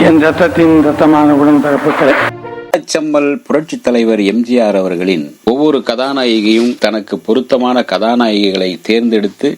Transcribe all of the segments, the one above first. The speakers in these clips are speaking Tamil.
என் ரத்தத்தின் ரத்தமான உடன்பிறப்புகளே செம்மல் புரட்சித் தலைவர் எம்ஜிஆர் அவர்களின் ஒவ்வொரு கதாநாயகியும் தனக்கு பொருத்தமான கதாநாயகிகளை தேர்ந்தெடுத்து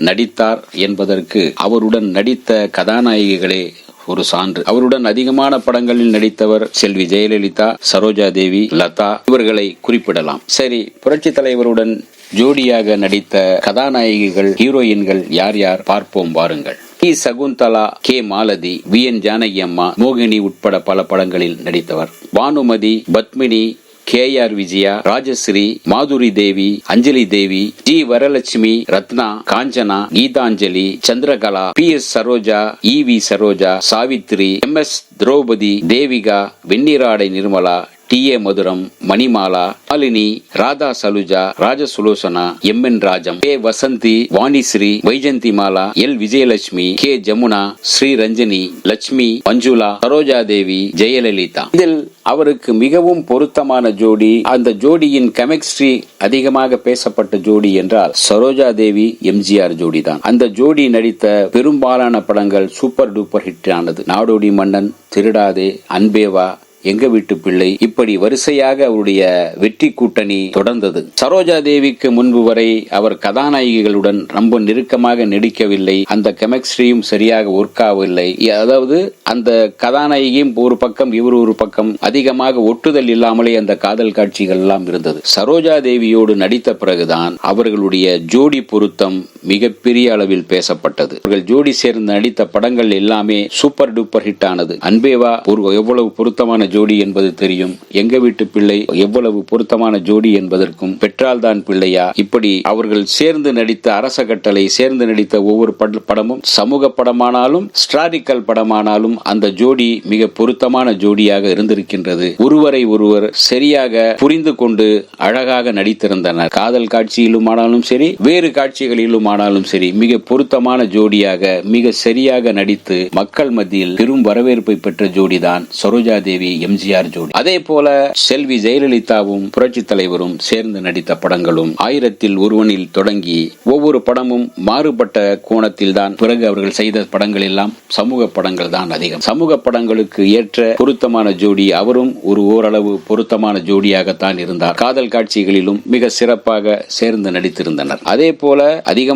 நடித்தார் என்பதற்கு அவருடன் நடித்த கதாநாயகிகளே ஒரு சான்று. அவருடன் அதிகமான படங்களில் நடித்தவர் செல்வி ஜெயலலிதா சரோஜா தேவி லதா இவர்களை குறிப்பிடலாம். சரி புரட்சி தலைவருடன் ஜோடியாக நடித்த கதாநாயகிகள் ஹீரோயின்கள் யார் யார் பார்ப்போம் வாருங்கள். கி. Shakuntala K. Malathi V. N. Janaki Amma மோகினி உட்பட பல படங்களில் நடித்தவர். Bhanumathi Padmini K R Vijaya Rajasree Madhuri Devi Anjali Devi G Varalakshmi Ratna Kanchana Geetanjali Chandrakala P S Saroja E V Saroja Savitri M S Draupadi Devika Venniradai Nirmala T A Mathuram Manimala Malini Radha Saluja Rajasulochana M N Rajam K Vasanthi Vanisri Vyjayanthimala L Vijayalakshmi K Jamuna Sri Ranjani Lakshmi Manjula Saroja Devi Jayalalithaa. இதில் அவருக்கு மிகவும் பொருத்தமான ஜோடி அந்த ஜோடியின் கெமிஸ்ட்ரி அதிகமாக பேசப்பட்ட ஜோடி என்றால் சரோஜா தேவி எம்ஜிஆர் ஜோடி தான் அந்த ஜோடி நடித்த பெரும்பாலான படங்கள் சூப்பர் டூப்பர் ஹிட் ஆனது நாடோடி மன்னன் திருடாதே அன்பேவா எங்க வீட்டு பிள்ளை இப்படி வரிசையாக அவருடைய வெற்றி கூட்டணி தொடர்ந்தது. சரோஜா தேவிக்கு முன்பு வரை அவர் கதாநாயகிகளுடன் ரொம்ப நெருக்கமாக நடிக்கவில்லை. அந்த கெமிஸ்ட்ரியும் சரியாக ஒர்க் ஆகவில்லை. அதாவது அந்த கதாநாயகியும் ஒரு பக்கம் இவர் ஒரு பக்கம் அதிகமாக ஒட்டுதல் இல்லாமலே அந்த காதல் காட்சிகள் எல்லாம் இருந்தது. சரோஜா தேவியோடு நடித்த பிறகுதான் அவர்களுடைய ஜோடி பொருத்தம் மிகப்பெரிய அளவில் பேசப்பட்டது. அவர்கள் ஜோடி சேர்ந்து நடித்த படங்கள் எல்லாமே சூப்பர் டூப்பர் ஹிட் ஆனது. அன்பேவா ஒரு எவ்வளவு பொருத்தமான ஜோடி என்பது தெரியும். எங்க வீட்டு பிள்ளை எவ்வளவு பொருத்தமான ஜோடி என்பதற்கும் பெற்றால்தான் பிள்ளையா? இப்படி அவர்கள் சேர்ந்து நடித்த அரச கட்டளை சேர்ந்து நடித்த ஒவ்வொரு படமும் சமூக படமானாலும் ஸ்டாரிக்கல் படமானாலும் அந்த ஜோடி மிக பொருத்தமான ஜோடியாக இருந்திருக்கின்றது. ஒருவரை ஒருவர் சரியாக புரிந்து கொண்டு அழகாக நடித்திருந்தனர். காதல் காட்சியிலும் ஆனாலும் சரி வேறு காட்சிகளிலும் ஆனாலும் சரி மிக பொருத்தமான ஜோடியாக மிக சரியாக நடித்து மக்கள் மத்தியில் பெரும் வரவேற்பை பெற்ற ஜோடிதான் சரோஜா தேவி எம்ஜிஆர் ஜோடி. அதே போல செல்வி ஜெயலலிதாவும் புரட்சி தலைவரும் சேர்ந்து நடித்த படங்களும் ஆயிரத்தில் ஒருவனில் தொடங்கி ஒவ்வொரு படமும் மாறுபட்ட கோணத்தில் தான் பிறகு அவர்கள் செய்த படங்கள் எல்லாம் சமூக படங்கள் தான் அதிகம். சமூக படங்களுக்கு ஏற்ற பொருத்தமான ஜோடி அவரும் ஒரு ஓரளவு பொருத்தமான ஜோடியாகத்தான் இருந்தார். காதல் காட்சிகளிலும் மிக சிறப்பாக சேர்ந்து நடித்திருந்தனர். அதே போல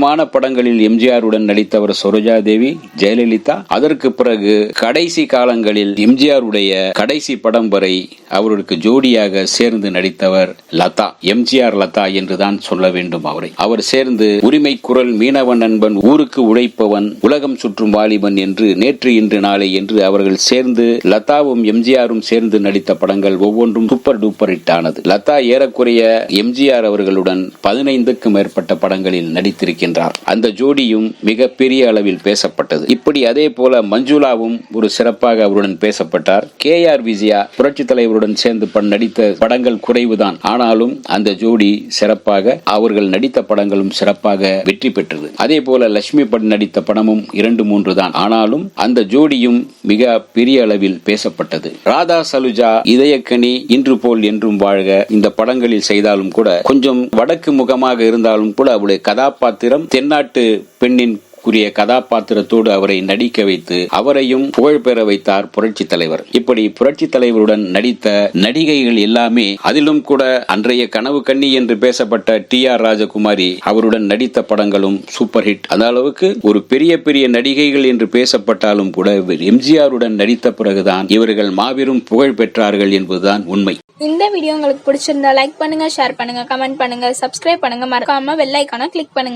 அதிகமான படங்களில் எம்ஜிஆருடன் நடித்தவர் சரோஜா தேவி ஜெயலலிதா. அதற்கு பிறகு கடைசி காலங்களில் எம்ஜிஆருடைய கடைசி படம் வரை அவருக்கு ஜோடியாக சேர்ந்து நடித்தவர் லதா எம்ஜிஆர் லதா என்றுதான் சொல்ல வேண்டும் அவரை. அவர் சேர்ந்து உரிமை குரல் மீனவன் நண்பன் ஊருக்கு உழைப்பவன் உலகம் சுற்றும் வாலிபன் என்று நேற்று இன்று நாளை என்று அவர்கள் சேர்ந்து லதாவும் எம்ஜிஆரும் சேர்ந்து நடித்த படங்கள் ஒவ்வொன்றும் சூப்பர் டூப்பர் ஹிட் ஆனது. லதா ஏறக்குறைய எம்ஜிஆர் அவர்களுடன் பதினைந்துக்கும் மேற்பட்ட படங்களில் நடித்திருக்கின்றார். அந்த ஜோடியும் மிக பெரிய அளவில் பேசப்பட்டது. இப்படி அதே போல மஞ்சுளாவும் ஒரு சிறப்பாக அவருடன் பேசப்பட்டார். கே ஆர் விஜயா புரட்சி தலைவருடன் சேர்ந்து நடித்த படங்கள் குறைவுதான். ஆனாலும் அந்த ஜோடி சிறப்பாக அவர்கள் நடித்த படங்களும் சிறப்பாக வெற்றி பெற்றது. அதே போல லட்சுமி பட் நடித்த படமும் இரண்டு மூன்று தான். ஆனாலும் அந்த ஜோடியும் மிக பெரிய அளவில் பேசப்பட்டது. ராதா சலுஜா இதயக்கனி இன்று போல் என்றும் வாழ்க. இந்த படங்களில் செய்தாலும் கூட கொஞ்சம் வடக்கு முகமாக இருந்தாலும் கூட அவருடைய கதாபாத்திரம் தென்னாட்டு பெண்ணின் கூறிய கதாபாத்திரத்தோடு அவரை நடிக்க வைத்து அவரையும் புகழ் பெற வைத்தார் புரட்சி தலைவர். இப்படி புரட்சி தலைவருடன் நடித்த நடிகைகள் எல்லாமே அதிலும் கூட அன்றைய கனவு கண்ணி என்று பேசப்பட்ட டி ஆர் ராஜகுமாரி அவருடன் நடித்த படங்களும் சூப்பர் ஹிட். அந்த அளவுக்கு ஒரு பெரிய பெரிய நடிகைகள் என்று பேசப்பட்டாலும் கூட எம்ஜிஆருடன் நடித்த பிறகுதான் இவர்கள் மாபெரும் புகழ் பெற்றார்கள் என்பதுதான் உண்மை. இந்த வீடியோ உங்களுக்கு பிடிச்சிருந்தா லைக் பண்ணுங்க ஷேர் பண்ணுங்க கமெண்ட் பண்ணுங்க சப்ஸ்கிரைப் பண்ணுங்க. மறக்காம வெள்ளைக்கான கிளிக் பண்ணுங்க.